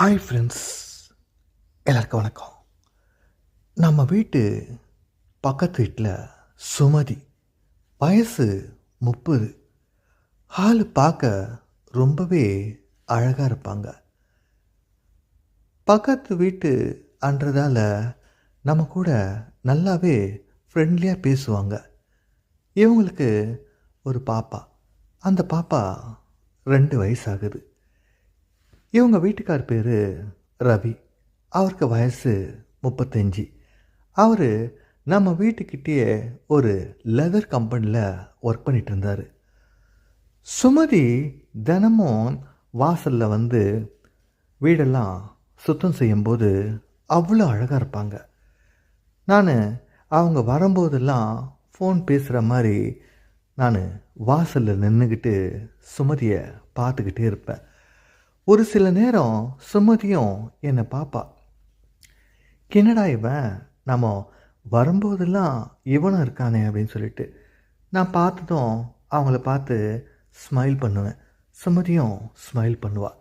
Hi friends எல்லாருக்கும் வணக்கம். நம்ம வீட்டு பக்கத்து வீட்டில் சுமதி வயசு முப்பது. ஆள் பார்க்க ரொம்பவே அழகாக இருப்பாங்க. பக்கத்து வீட்டு அன்றதால் நம்ம கூட நல்லாவே ஃப்ரெண்ட்லியாக பேசுவாங்க. இவங்களுக்கு ஒரு பாப்பா. அந்த பாப்பா ரெண்டு வயசாகுது இவங்க வீட்டுக்கார் பேர் ரவி. அவருக்கு வயசு முப்பத்தஞ்சு. அவர் நம்ம வீட்டுக்கிட்டேயே ஒரு லெதர் கம்பெனியில் ஒர்க் பண்ணிகிட்டு இருந்தார் சுமதி தினமும் வாசலில் வந்து வீடெல்லாம் சுத்தம் செய்யும்போது அவ்வளோ அழகாக இருப்பாங்க. நான் அவங்க வரும்போதெல்லாம் ஃபோன் பேசுகிற மாதிரி நான் வாசலில் நின்றுக்கிட்டு சுமதியை பார்த்துக்கிட்டே இருப்பேன். ஒரு சில நேரம் சுமதியும் என்னை பாப்பா. என்னடா இவன்? நம்ம வரும்போதெல்லாம் இவனும் இருக்கானே அப்படின்னு சொல்லிட்டு நான் பார்த்ததும் அவங்கள பார்த்து ஸ்மைல் பண்ணுவேன். சுமதியும் ஸ்மைல் பண்ணுவா.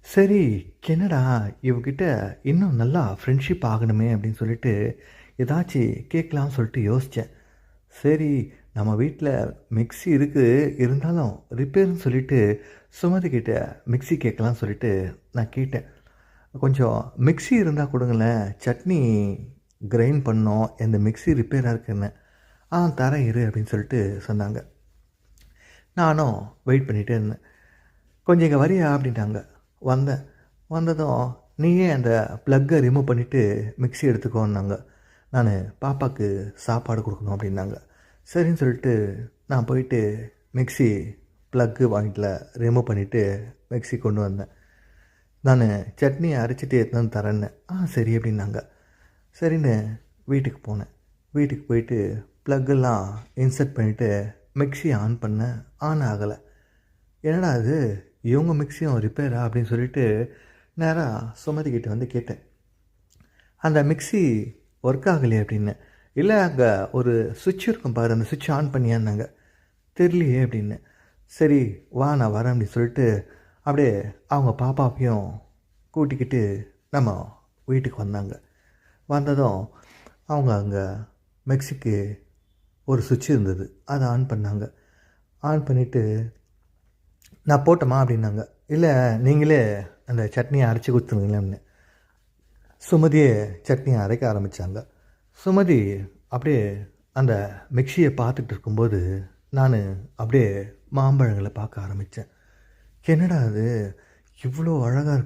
சரி என்னடா இவகிட்ட இன்னும் நல்லா ஃப்ரெண்ட்ஷிப் ஆகணுமே அப்படின்னு சொல்லிட்டு ஏதாச்சும் கேட்கலாம்னு சொல்லிட்டு யோசித்தேன் சரி நம்ம வீட்டில் மிக்ஸி இருக்குது இருந்தாலும் ரிப்பேர்னு சொல்லிட்டு சுமதி கிட்ட மிக்ஸி கேட்கலாம்னு சொல்லிட்டு நான் கேட்டேன். கொஞ்சம் மிக்ஸி இருந்தால் கொடுங்களேன் சட்னி கிரைண்ட் பண்ணோம் இந்த மிக்ஸி ரிப்பேராக இருக்குன்னு. ஆ தரேன் இரு அப்படின்னு சொல்லிட்டு சொன்னாங்க. நானும் வெயிட் பண்ணிகிட்டே இருந்தேன். கொஞ்சம் இங்கே வரியா அப்படின்ட்டாங்க வந்தேன். வந்ததும் நீயே அந்த ப்ளக்கை ரிமூவ் பண்ணிவிட்டு மிக்ஸி எடுத்துக்கோன்னாங்க. நான் பாப்பாவுக்கு சாப்பாடு கொடுக்கணும் அப்படின்னாங்க. சரின்னு சொல்லிட்டு நான் போயிட்டு மிக்ஸி ப்ளக்கு வாங்கிட்டல ரிமூவ் பண்ணிவிட்டு மிக்ஸி கொண்டு வந்தேன். நான் சட்னியை அரைச்சிட்டு எடுத்துன்னு தரேன்னு. ஆ சரி அப்படின்னாங்க. சரின்னு வீட்டுக்கு போனேன். வீட்டுக்கு போயிட்டு ப்ளக்கெல்லாம் இன்சர்ட் பண்ணிவிட்டு மிக்ஸி ஆன் பண்ணேன். ஆன் ஆகலை. என்னடா அது இவங்க மிக்ஸியும் ரிப்பேரா அப்படின்னு சொல்லிட்டு நேராக சுமதிக்கிட்ட வந்து கேட்டேன். அந்த மிக்ஸி ஒர்க் ஆகலையே அப்படின்னு. இல்லை அங்கே ஒரு சுவிட்ச் இருக்கும் பாரு அந்த சுவிட்ச் ஆன் பண்ணியான்னாங்க தெரியலையே அப்படின்னு. சரி வா நான் வரேன் அப்படின்னு சொல்லிட்டு அப்படியே அவங்க பாப்பாவையும் கூட்டிக்கிட்டு நம்ம வீட்டுக்கு வந்தாங்க. வந்ததும் அவங்க அங்கே மெக்சிக்கு ஒரு சுவிட்ச் இருந்தது. அதை ஆன் பண்ணாங்க. ஆன் பண்ணிவிட்டு நான் போட்டோமா அப்படின்னாங்க. இல்லை நீங்களே அந்த சட்னியை அரைச்சி கொடுத்துருங்களேன்னு சுமதியே சட்னியை அரைக்க ஆரம்பித்தாங்க சுமதி அப்படியே அந்த மிக்சியை பார்த்துட்டு இருக்கும்போது நான் அப்படியே மாம்பழங்களை பார்க்க ஆரம்பித்தேன் என்னடா அது இவ்வளோ அழகாக இருக்கா